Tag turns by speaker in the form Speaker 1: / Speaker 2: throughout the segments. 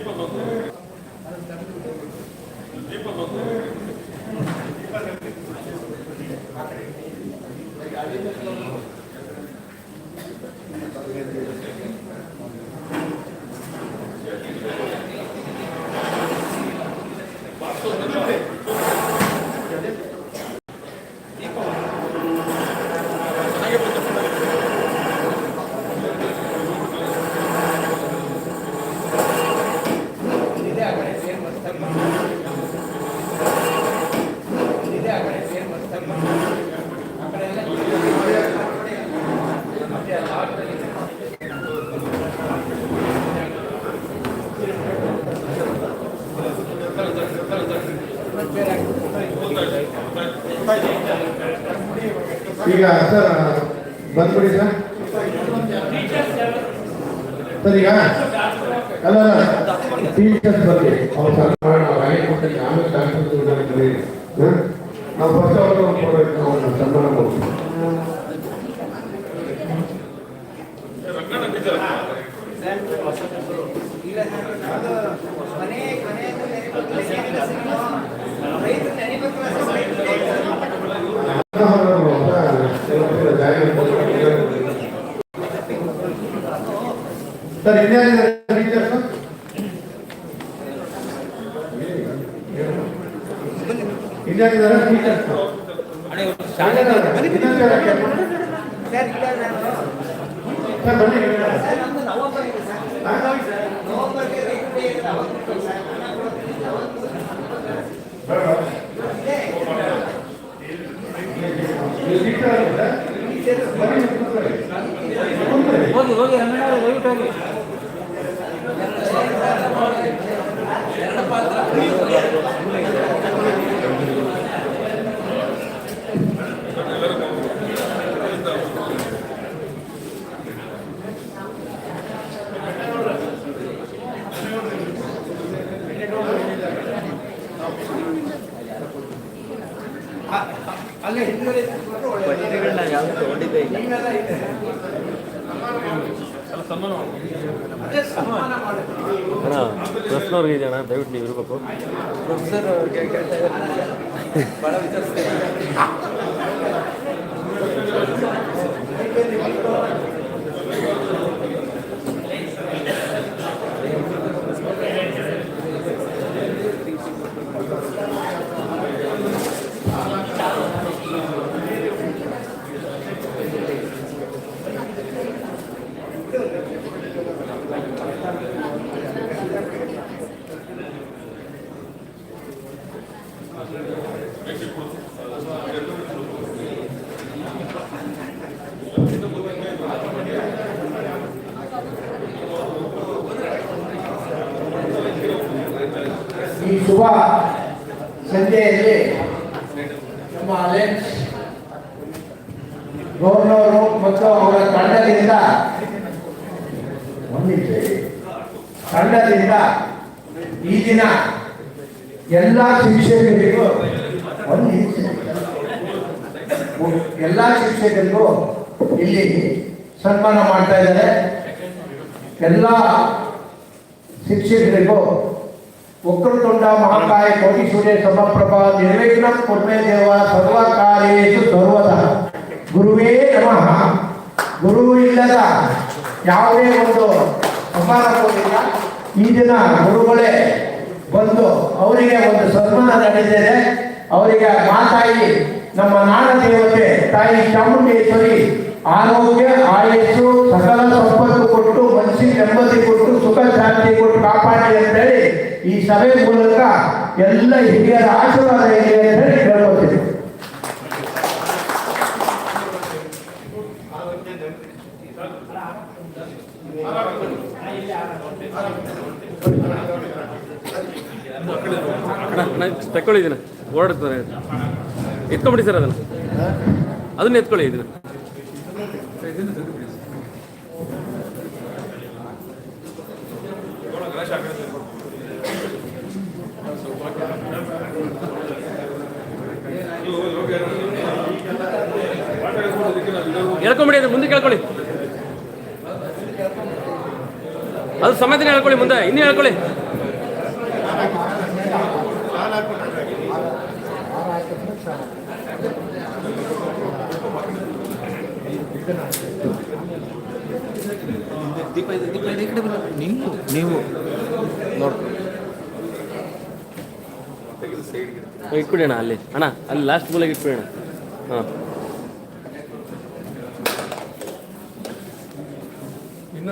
Speaker 1: people don't ಈಗ sir ಬಂದ್ಬಿಡಿ sir sir ಈಗ ಅಲ್ಲ ಟೀಚರ್ಸ್ ಬಗ್ಗೆ ಅವ್ರು ಸರ್ ನಾವು ರಾಗಿ ಕೊಟ್ಟಿದ್ದೆ ಆಮೇಲೆ ಡಾಕ್ಟರ್ ನಾವು ಫಸ್ಟ್ ಅವರು ಅವ್ರನ್ನ ಸನ್ಮಾನ ಮಾಡ್ತೀವಿ ಸರ್ ಇನ್ನೇನಿದೆ ಟೀಚರ್ಸ್ ಇನ್ನೇನಿದ್ದಾರೆ ಟೀಚರ್ಸ್ ಸರ್ ಬನ್ನಿ
Speaker 2: ಹೋಗಿ ಹೋಗಿ ರಂಗಣ್ಣ ಅವರೇ, ದಯವಿಟ್ಟು ಹೋಗಿ
Speaker 3: ಅಣ್ಣ ಪ್ರಶ್ನವ್ರಿಗೆ ಇದೆಯಣ್ಣ ದಯವಿಟ್ಟು ನೀವು ಇರಬೇಕು.
Speaker 2: ಪ್ರೊಫೆಸರ್
Speaker 1: ಈ ಶುಭ ಸಂಜೆಯಲ್ಲಿ ನಮ್ಮ ಅಲೆಕ್ಸ್ ಗೌರ್ನವರು ಮತ್ತು ಅವರ ತಂಡದಿಂದ ಒಂದಿದೆ ತಂಡದಿಂದ ಈ ದಿನ ಎಲ್ಲ ಶಿಕ್ಷಕರಿಗೂ ಒಂದು. ಎಲ್ಲ ಶಿಕ್ಷಕರಿಗೂ ಇಲ್ಲಿ ಸನ್ಮಾನ ಮಾಡ್ತಾ ಇದ್ದಾರೆ ಎಲ್ಲ ಶಿಕ್ಷಕರಿಗೂ ವಕ್ರತುಂಡ ಮಹಾಕಾಯ ಸೂರ್ಯ ಸಮಪ್ರಭಾ ನಿರ್ವಿಘ್ನ ಕುರ್ಮೆ ದೇವ ಸರ್ವ ಸರ್ವತಃ. ಗುರುವೇ ನಮಃ. ಗುರು ಇಲ್ಲದ ಯಾವುದೇ ಒಂದು ಸಮಾರಂಭವಿಲ್ಲ ಈ ದಿನ ಗುರುಗಳೇ ಬಂದು ಅವರಿಗೆ ಒಂದು ಸನ್ಮಾನ ನಡೆದಿದೆ ಅವರಿಗೆ ಮಾತಾಯಿ ನಮ್ಮ ನಾಡ ದೇವತೆ ತಾಯಿ ಚಾಮುಂಡೇಶ್ವರಿ ಆರೋಗ್ಯ, ಆಯಸ್ಸು, ಸಕಲ ಸಂಪತ್ತು ಕೊಟ್ಟು ನೆಮ್ಮದಿ ನೆಮ್ಮದಿ ಕೊಟ್ಟು, ಸುಖ ಶಾಂತಿ ಕೊಟ್ಟು ಕಾಪಾಡಿ ಅಂತೇಳಿ ಈ ಸಭೆ ಮೂಲಕ ಎಲ್ಲ ಹಿರಿಯರ ಆಶೀರ್ವಾದ ಇದೆ ಅಂತ ಹೇಳಿ ಕೇಳ್ಕೊತೀನಿ
Speaker 3: ತಕೊಳ್ಳಿ ಇದನ್ನ. ಓಡಾಡ್ತಾರೆ ಎತ್ಕೊಂಬಿಡಿ ಸರ್ ಅದನ್ನ. ಅದನ್ನ ಎತ್ಕೊಳ್ಳಿ ಇದನ್ನ. ಹೇಳ್ಕೊಂಬಿಡಿ ಅದು ಮುಂದೆ ಕೇಳ್ಕೊಳ್ಳಿ. ಅದು ಸಮೇತನೇ ಹೇಳ್ಕೊಳ್ಳಿ ಮುಂದೆ ಇನ್ನೂ ಹೇಳ್ಕೊಳ್ಳಿ.
Speaker 2: ನೀವು ನೀವು
Speaker 3: ಇಟ್ಬಿಡೋಣ ಅಲ್ಲಿ. ಅಣ್ಣ ಅಲ್ಲಿ ಲಾಸ್ಟ್ ಮೂಲೆಗೆ ಇಟ್ಬಿಡಿ ಅಣ್ಣ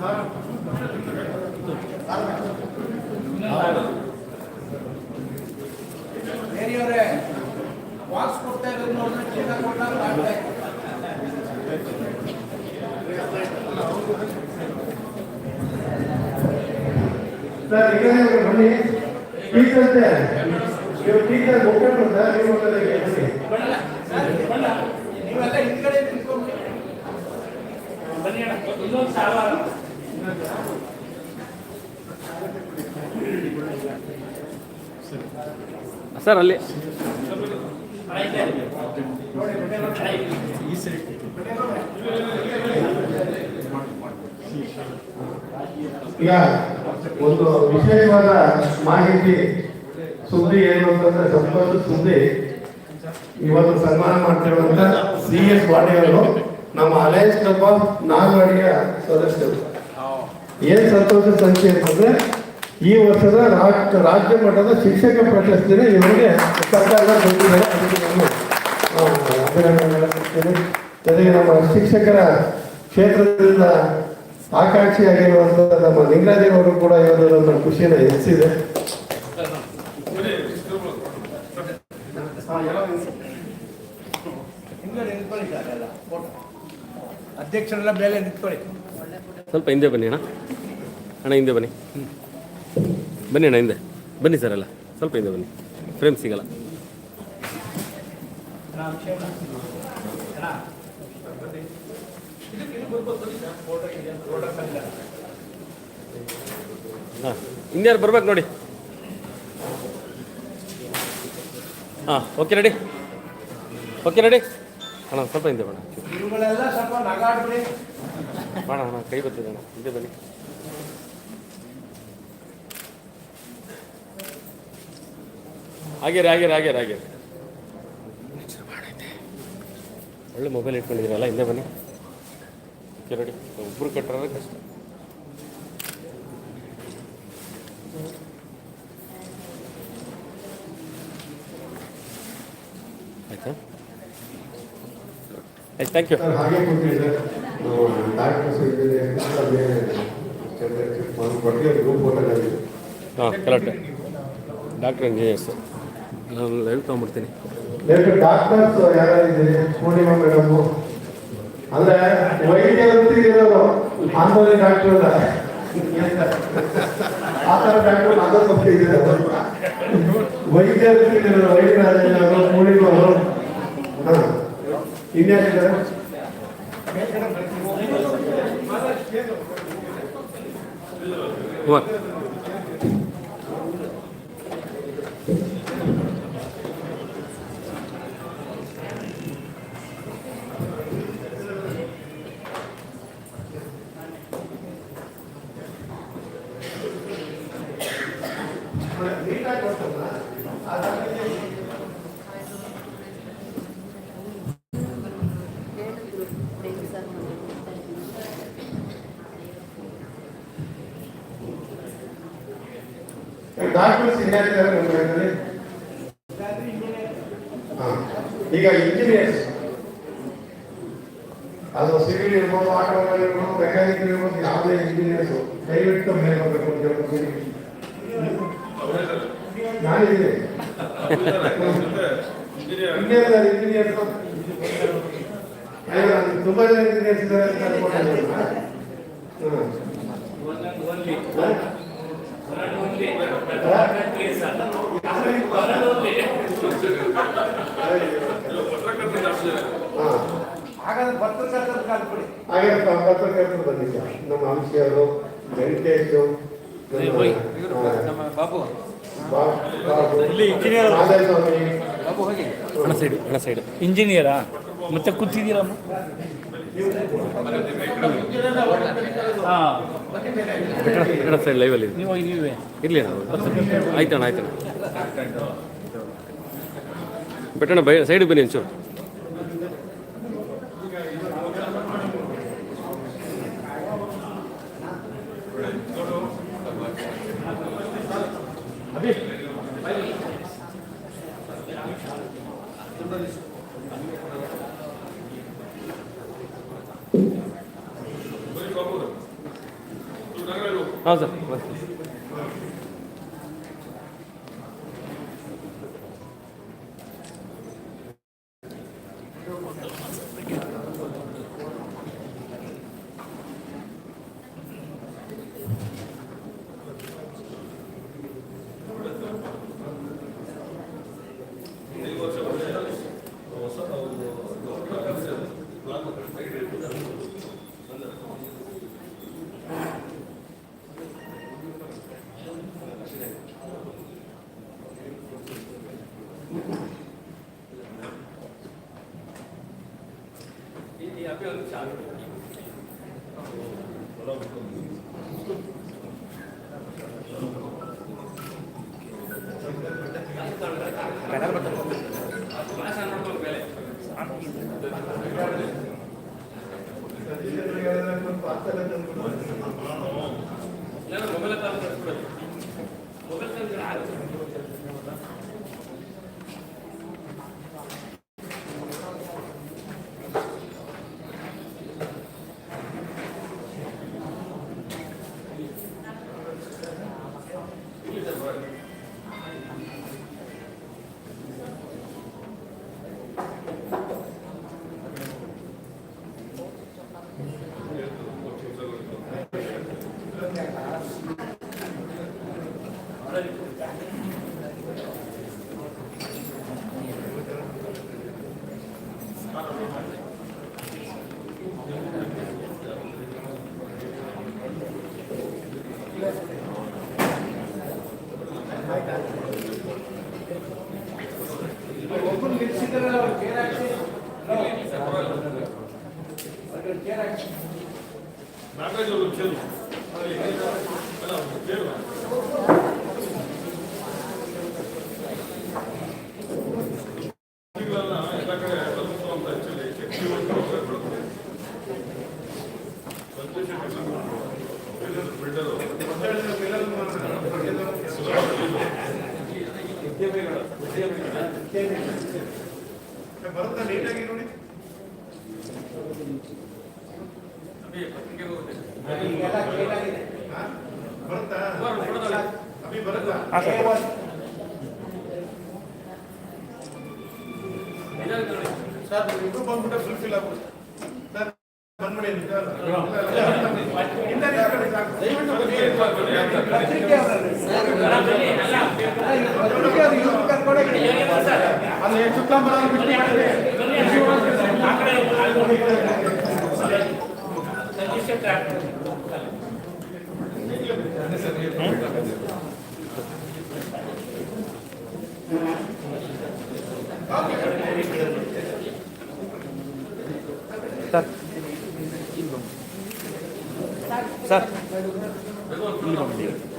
Speaker 3: ಹಾಂ
Speaker 1: ಬೇರೆಯವರೇ ವಾಕ್ಸ್ ಕೊಡ್ತಾ ಇರೋದು ನೋಡಿದ್ರೆ ಚೀಲ ಕೊಟ್ಟಾಗ.
Speaker 4: ಸರ್, ಈಗ ಬನ್ನಿ. ಟೀಚರ್ ಟೀಚರ್ ಮುಖ್ಯರು ಸರ್, ನೀವು
Speaker 1: ನೀವೆಲ್ಲ ಹಿಂದ್ಗಡೆ ನಿಂತ್ಕೊಂಡು
Speaker 3: ಸರ್ ಅಲ್ಲಿ.
Speaker 4: ಈಗ ಒಂದು ವಿಶೇಷವಾದ ಮಾಹಿತಿ ಸುದ್ದಿ ಏನು ಅಂತಂದ್ರೆ ಸಂಪತ್ತು ಸುದ್ದಿ ಇವತ್ತು ಸನ್ಮಾನ ಮಾಡ್ತಿರುವಂತ ಸಿ ಎಸ್ ವಾಣಿಯವರು ನಮ್ಮ ಅಲಯನ್ಸ್ ಕ್ಲಬ್ ಆಫ್ ನಾಲ್ವಡಿಯ ಸದಸ್ಯರು. ಏನ್ ಸಂತೋಷ ಸಂಖ್ಯೆ ಅಂತಂದ್ರೆ ಈ ವರ್ಷದ ರಾಜ್ಯ ಮಟ್ಟದ ಶಿಕ್ಷಕ ಪ್ರಶಸ್ತಿನ ಇವರಿಗೆ ಸರ್ಕಾರ ಕೊಟ್ಟಿದ್ದಾರೆ ಅದಕ್ಕೆ ಆ, ಅಭಿನಂದನೆಗಳನ್ನು ಕೊಡ್ತೇನೆ. ಜೊತೆಗೆ ನಮ್ಮ ಶಿಕ್ಷಕರ ಕ್ಷೇತ್ರದಿಂದ ಆಕಾಂಕ್ಷಿಯಾಗಿರುವಂತಹ ನಮ್ಮ ಅವರು ಕೂಡ ಇವರು ನನ್ನ ಖುಷಿಯನ್ನು ಹೆಚ್ಚಿಸಿದೆ
Speaker 1: ಹಿಂದ್ಗಡೆ ನಿಂತ್ಕೊಳ್ಳಿ ಸರ್ ಎಲ್ಲ ಫೋಟೋ ಅಧ್ಯಕ್ಷರೆಲ್ಲ ಮೇಲೆ ನಿಂತ್ಕೊಳ್ಳಿ.
Speaker 3: ಸ್ವಲ್ಪ ಹಿಂದೆ ಬನ್ನಿ ಅಣ್ಣ. ಅಣ್ಣ, ಹಿಂದೆ ಬನ್ನಿ. ಬನ್ನಿ ಅಣ್ಣ, ಹಿಂದೆ. ಬನ್ನಿ ಸರ್ ಅಲ್ಲ ಸ್ವಲ್ಪ ಹಿಂದೆ ಬನ್ನಿ. ಫ್ರೇಮ್ ಸಿಗಲ್ಲ. ಹಾಂ ಇನ್ಯಾರು ಬರ್ಬೇಕು ನೋಡಿ. ಹಾಂ ಓಕೆ ರೆಡಿ ಓಕೆ ರೆಡಿ ಅಣ್ಣ ಸ್ವಲ್ಪ ಹಿಂದೆ ಬೇಡ ಬೇಡ ಅಣ್ಣ ಕೈ ಬರ್ತಿದೆ ಅಣ್ಣ. ಹಿಂದೆ ಬನ್ನಿ. ಆಗ್ಯಾರ ಆಗ್ಯಾರ ಆಗ್ಯಾರ ಆಗ್ಯಾರ ಒಳ್ಳೆ ಮೊಬೈಲ್ ಇಟ್ಕೊಂಡಿದ್ದೀರಲ್ಲ ಹಿಂದೆ ಬನ್ನಿ. ಓಕೆ ರೆಡಿ ಒಬ್ಬರು ಕಟ್ಟರೆ ಕಷ್ಟ. ಆಯ್ತಾ? ಆಯ್ತು ಥ್ಯಾಂಕ್ ಯು ಹಾಂ ಕರೆಕ್ಟ್ ಡಾಕ್ಟರ್ ಇಂಜಿನಿಯರ್ಸ್ ನಾನು ಲೈವ್ ತೊಗೊಂಡ್ಬಿಡ್ತೀನಿ.
Speaker 4: ಡಾಕ್ಟರ್ಸ್ ಯಾರಿದ್ದೀರಿ ಪೂರ್ಣಿಮಾ ಮೇಡಮ್ ಅಂದ್ರೆ ವೈದ್ಯ ವೃತ್ತಿಗಿರೋರು ಆಂದೋಲನ ಡಾಕ್ಟರ್ ಅಲ್ಲ. ಆ ಥರ ಡಾಕ್ಟರ್ ನಾನು ಸ್ವಲ್ಪ ಇದ್ದಾರೆ. ವೈದ್ಯ ವೃತ್ತಿಗಿರೋರು ವೈದ್ಯರಾಜಯ್ಯ ಅವರು ಪೂರ್ಣಿಮಾ ಅವರು. ಇನ್ಯಾರಿದ್ದಾರೆ
Speaker 3: ಕುಮಾರ್
Speaker 4: ಡಾಕ್ಟರ್ಸ್ ಇನ್ಯಾರಿದ್ದಾರೆ ನಮ್ಮ ಇದರಲ್ಲಿ ಹಾಂ ಈಗ ಇಂಜಿನಿಯರ್ಸ್ ಅದು ಸಿವಿಲ್ ಇರ್ಬೋದು ಆಟೋಮೊಬೈಲ್ ಇರ್ಬೋದು ಮೆಕ್ಯಾನಿಕ್ ಇರ್ಬೋದು ಯಾವುದೇ ಇಂಜಿನಿಯರ್ಸ್ ದಯವಿಟ್ಟು ಮೇಲೆ ಬರಬೇಕು ಅಂತ ಹೇಳ್ಕೊತೀನಿ ನಾನಿದ್ದೀನಿ ಇಂಜಿನಿಯರ್ ಇಂಜಿನಿಯರ್ಸ್ ತುಂಬಾ ಜನ ಇಂಜಿನಿಯರ್ಸ್ ಇದ್ದಾರೆ ಅಂತ ಅನ್ಕೊಂಡಿದ್ದೀನಿ. ಹಾಗಾದ್ರೆ ಪತ್ರಕರ್ತರ
Speaker 5: ಹಾಗೆ ಪತ್ರಕರ್ತರು ನಮ್ಮ ಅಂಶಿಯವರು ವೆಂಕಟೇಶ್ ನಮ್ಮ,
Speaker 2: ಬಾಬು ಇಲ್ಲಿ ಇಂಜಿನಿಯರ್ ಅವರು.
Speaker 5: ಮಾಧವಸ್ವಾಮಿ,
Speaker 2: ಬಾಬು. ಹೋಗಿ
Speaker 3: ಹಣ ಸೈಡು ಹಣ ಸೈಡು
Speaker 2: ಇಂಜಿನಿಯರಾ ಮತ್ತೆ ಕೂತಿದ್ದೀರಮ್ಮ? ಹಾಂ.
Speaker 3: ಸೈಡ್ ಲೈವಲ್ಲಿ
Speaker 2: ನೀವು. ನೀವೇ
Speaker 3: ಇರಲಿ ಅಣ್ಣ ಆಯ್ತಣ್ಣ ಆಯ್ತಣ್ಣ. ಬೆಟ್ಟಣ್ಣ ಬೈ ಸೈಡಿಗೆ ಬನ್ನಿ ಒಂಚೂರು. Well. ಹಾಂ ಸರ್
Speaker 4: ಒಬ್ಬರು ಅವ್ರಿಗೆ ಚೇರ್ ಪತ್ರಿಕೆ ಅವರಲ್ಲಿ ಪತ್ರಿಕೆ ಅವ್ರು ಇವ್ರು ಕರ್ಕೊಂಡು ಹೋಗಿ. ಅಲ್ಲಿ ಸುತ್ತಂಬರ ಬಿಟ್ಟು
Speaker 2: ಸರ್
Speaker 3: 三。一号链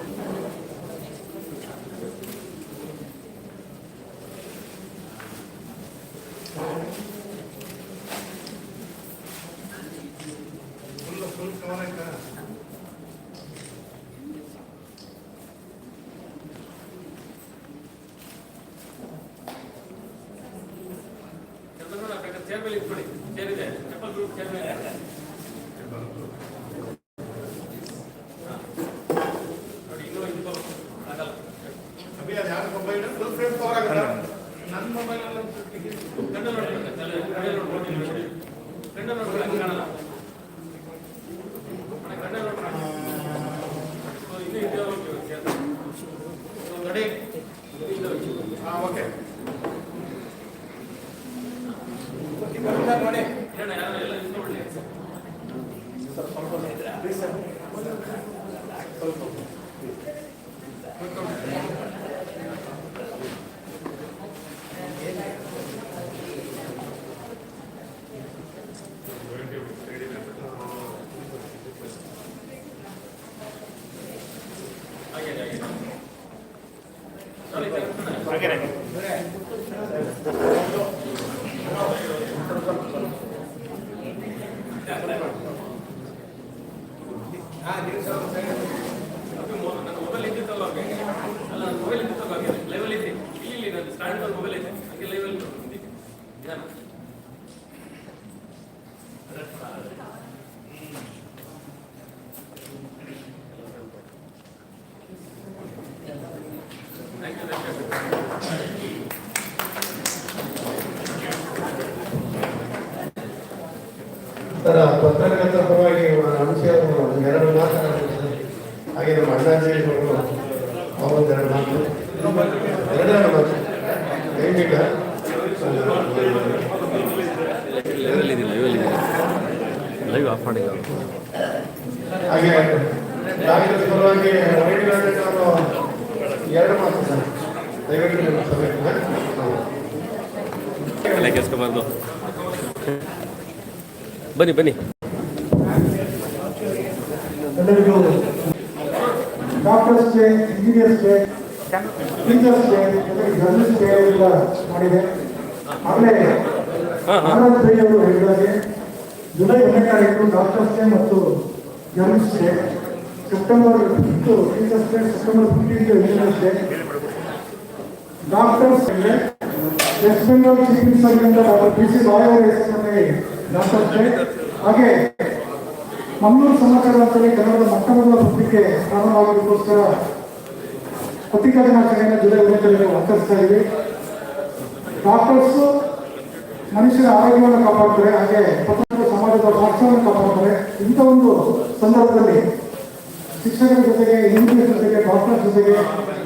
Speaker 3: ಗಂಡ ನೋಡಿ. quieren.
Speaker 4: ಸರ್ ಪತ್ರಕರ್ತರ ಪರವಾಗಿ ಅಂಶ ಎರಡು ಮಾತನಾಡ್ತಾರೆ ಹಾಗೆ ನಮ್ಮ ಅಣ್ಣಾಜಿ ಅವರೊಂದು ಎರಡು ಮಾತು. ಎರಡೆರಡು ಮಾತು
Speaker 3: ಮಾಡಿ
Speaker 4: ಹಾಗೆ ಡಾಕ್ಟರ್ ಪರವಾಗಿ ಅವರು ಎರಡು ಮಾತು ಸರ್ ದಯವಿಟ್ಟು
Speaker 3: ತಲೆ ಕೆಸ್ಕೊಬಾರ್ದು ಬನ್ನಿ ಬನ್ನಿ.
Speaker 6: Doctors day engineers day teachers day ಜೊತೆಗೆ ಜರ್ನಲಿಸ್ಟ್ ಡೇ ಎಲ್ಲ ಮಾಡಿದೆ. ಆಗಲೇ
Speaker 3: ಹಾಂ ಹಾಂ.
Speaker 6: ಅವರು ಹೇಳಿದಾಗೆ ಜುಲೈ ಒಂದನೇ ತಾರೀಕು ಡಾಕ್ಟರ್ಸ್ ಡೇ ಮತ್ತು journalist day. September fifth teachers day September fifteenth engineers day. Doctors West Bengal chief minister doctor P C Roy ಅವರ ಹೆಸರಿನಲ್ಲಿ ಡಾಕ್ಟರ್ಸ್ ಡೇ ಹಾಗೆ, ಮಂಗಳೂರು ಸಮಾಚಾರ ಅಂತೇಳಿ ಕನ್ನಡದ ಮೊಟ್ಟ ಮೊದಲ ಪತ್ರಿಕೆ ಪ್ರಾರಂಭವಾಗೋದಕ್ಕೋಸ್ಕರ ಪತ್ರಿಕಾ ದಿನಾಚರಣೆಯನ್ನು ಜುಲೈ ಒಂದರಲ್ಲಿ ಆಚರಿಸ್ತಾ ಇದ್ದೀವಿ ಡಾಕ್ಟರ್ಸು ಮನುಷ್ಯರ ಆರೋಗ್ಯವನ್ನು ಕಾಪಾಡ್ತಾರೆ, ಹಾಗೆ ಪತ್ರಕರ್ತರ ಸಮಾಜದ ಸ್ವಾಸ್ಥ್ಯವನ್ನು ಕಾಪಾಡ್ತಾರೆ. ಇಂಥ ಒಂದು ಸಂದರ್ಭದಲ್ಲಿ ಶಿಕ್ಷಕರ ಜೊತೆಗೆ ಇಂಜಿನಿಯರ್ ಜೊತೆಗೆ ಡಾಕ್ಟರ್ ಜೊತೆಗೆ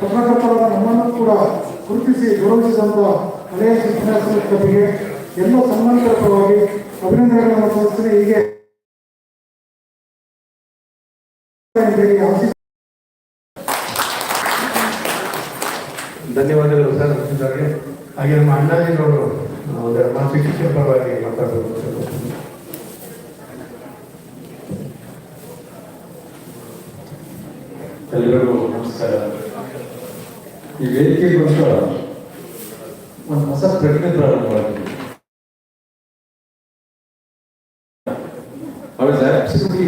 Speaker 6: ಪತ್ರಕರ್ತರಾದ ನಮ್ಮನ್ನು ಕೂಡ ಗುರುತಿಸಿ ಗೌರವಿಸಿದಂಥ ಹಳೆಯ ಶಿಕ್ಷಣ ಸಂಸ್ಥೆಗೆ ಎಲ್ಲ ಸನ್ಮಾನಿತರ ಪರವಾಗಿ ಅಭಿನಂದನೆಗಳನ್ನು ಹೀಗೆ
Speaker 4: ಧನ್ಯವಾದಗಳು ಸರ್ ಇದ್ದಾರೆ ಹಾಗೆ ನಮ್ಮ ಅಣ್ಣಾಜಿನವರು ಮಾನಸಿಕ ಶಿಕ್ಷಕರ ಪರವಾಗಿ ಮಾತಾಡಬೇಕು
Speaker 7: ಎಲ್ಲರಿಗೂ ನಮಸ್ಕಾರ. ಈ ವೇದಿಕೆ ಒಂದು ಹೊಸ ಪ್ರಜ್ಞೆ ಪ್ರಾರಂಭವಾಗಿದೆ.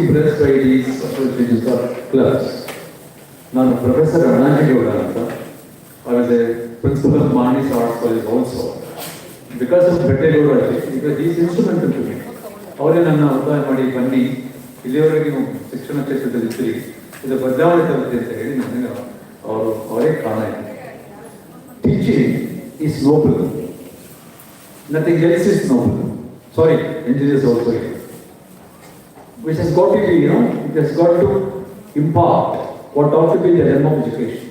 Speaker 7: impressed by these associations or clubs. ನಾನು ಪ್ರೊಫೆಸರ್ ಅಣ್ಣಾಜಿಗೌಡ ಅಂತ I was a principal of Manis Arts College also. Because of Bettegowda because he is instrumental to me. ಅವರೇ ನನ್ನ ಒತ್ತಾಯ ಮಾಡಿ ಬನ್ನಿ ಇಲ್ಲಿಯವರೆಗೆ ನೀವು ಶಿಕ್ಷಣ ಕ್ಷೇತ್ರದಲ್ಲಿ ಇದ್ದೀರಿ ಇದು ಬದಲಾವಣೆ ತರುತ್ತೆ ಅಂತ ಹೇಳಿ ನನಗೆ ಅವರು ಅವರೇ ಕಾರಣ ಇದೆ teaching is noble nothing else is noble sorry engineers also which has got to be, you know, it has got to impart what ought to be the realm of education.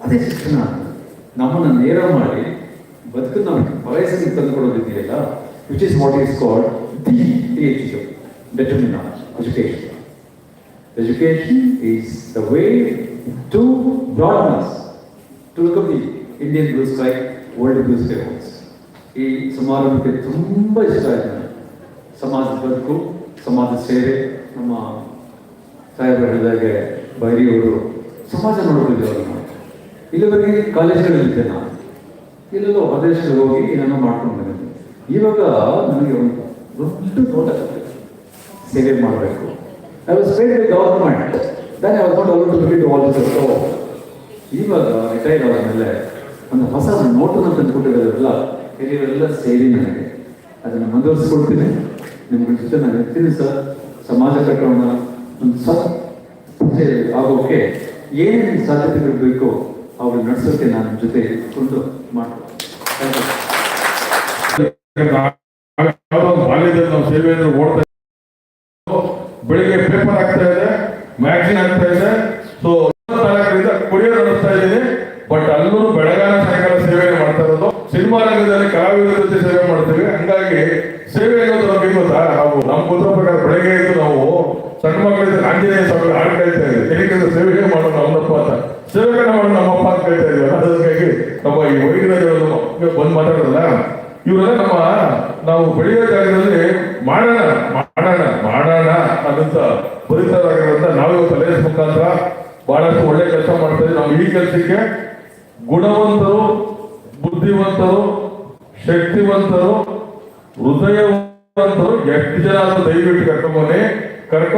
Speaker 7: ಅದೇ ಶಿಕ್ಷಣ ನಮ್ಮನ್ನು ನೇರ ಮಾಡಿ ಬದುಕು ನಮಗೆ ವಯಸ್ಸಿಗೆ ತಂದುಕೊಡೋದಿದೆಯಲ್ಲ which is what is called the age determine education education is the way to broadness to the Indian blue sky world blue sky ಈ ಸಮಾರಂಭಕ್ಕೆ ತುಂಬ ಇಷ್ಟ ಆಯ್ತು. ಸಮಾಜದ ಬದುಕು ಸಮಾಜ ಸೇವೆ ನಮ್ಮ ಸಾಹೇಬರು ಹೇಳಿದಾಗೆ ಬೈರಿಯವರು ಸಮಾಜ ನೋಡ್ತಿದ್ದೇವೆ ನಾವು ಇಲ್ಲಿವರೆಗೆ ಕಾಲೇಜ್ಗಳಲ್ಲಿದ್ದೆ ನಾನು. ಇಲ್ಲೆಲ್ಲೋ ಹೊರದೇಶದಲ್ಲಿ ಹೋಗಿ ಏನೋ ಮಾಡ್ಕೊಂಡು ಬಂದಿದ್ದೆ. ಇವಾಗ ನನಗೆ ಒಂದು ದೊಡ್ಡ ತೋಟ ಸೇವೆ ಮಾಡಬೇಕು. I was paid government then I was not allowed to bit all this ಇವಾಗ ರಿಟೈರ್ ಆದ ಮೇಲೆ ಒಂದು ಹೊಸ ನೋಟನ್ನು ತಂದುಕೊಟ್ಟಿರೋದ್ರಲ್ಲ, ಹಿರಿಯರೆಲ್ಲ ಸೇರಿ ನನಗೆ. ಅದನ್ನು ಮುಂದುವರಿಸ್ಕೊಡ್ತೀನಿ. ನಿಮ್ಗಳ ಜೊತೆ ನಾನು ಇರ್ತೀನಿ ಸರ್ ಸಮಾಜ ಕಟ್ಟೋಣ ಒಂದು ಸಹ ಆಗೋಕೆ ಏನೇನು ಸಾಧ್ಯತೆಗಳು ಬೇಕೋ ಅವ್ರು ನಡೆಸೋಕೆ ನಾನು ಜೊತೆ ಇಟ್ಕೊಂಡು ಮಾಡ್ತೀನಿ.
Speaker 8: ಬೆಳಿಗ್ಗೆ ಪೇಪರ್ ಆಗ್ತಾ ಇದೆ ಮ್ಯಾಗ್ಝಿನ್ ಆಗ್ತಾ ಇದೆ ಸೊ ಕುಡಿಯೋ ನಡೆಸ್ತಾ ಇದ್ದೀನಿ. ಬಟ್ ಅಲ್ಲೂ ತಂತ್ರ ಬೆಳಗ್ಗೆ ನಾವು. ಸಣ್ಣ ಮಕ್ಕಳಿದ್ದ ಆಂಜನೇಯ ಸ್ವಾಮಿ ಹಾಡು ಕೇಳ್ತಾ ಸೇವೆಗೆ ಮಾಡೋಣ ನಮ್ಮಪ್ಪ ಅಂತ. ಸೇವೆಗಳನ್ನ ಮಾಡೋಣ ನಮ್ಮಪ್ಪ ಅಂತ ಕೇಳ್ತಾ ಇದ್ದೀವಿ ಅದಕ್ಕಾಗಿ ನಮ್ಮ ಈ ವೈಜ್ಞಾನಿಕರು ಬಂದು ಮಾತಾಡೋದಲ್ಲ. ಇವರೆಲ್ಲ ನಮ್ಮ ನಾವು ಬೆಳೆಯೋ ಜಾಗದಲ್ಲಿ ಮಾಡೋಣ ಮಾಡೋಣ ಮಾಡೋಣ ಅನ್ನಂತ ಬರಿತಾರಾಗಿರೋದ್ರಿಂದ ನಾವು ಇವತ್ತು ಮುಖಾಂತರ ಬಹಳಷ್ಟು ಒಳ್ಳೆ ಕೆಲಸ ಮಾಡ್ತಾ ನಮ್ಮ ಈ ಕೆಲಸಕ್ಕೆ ಗುಣವಂತರು, ಬುದ್ಧಿವಂತರು, ಶಕ್ತಿವಂತರು ಹೃದಯ ಎಷ್ಟು ಜನ ದಯವಿಟ್ಟು ಕರ್ಕೊಂಬನ್ನಿ ಕರ್ಕೊಂಡು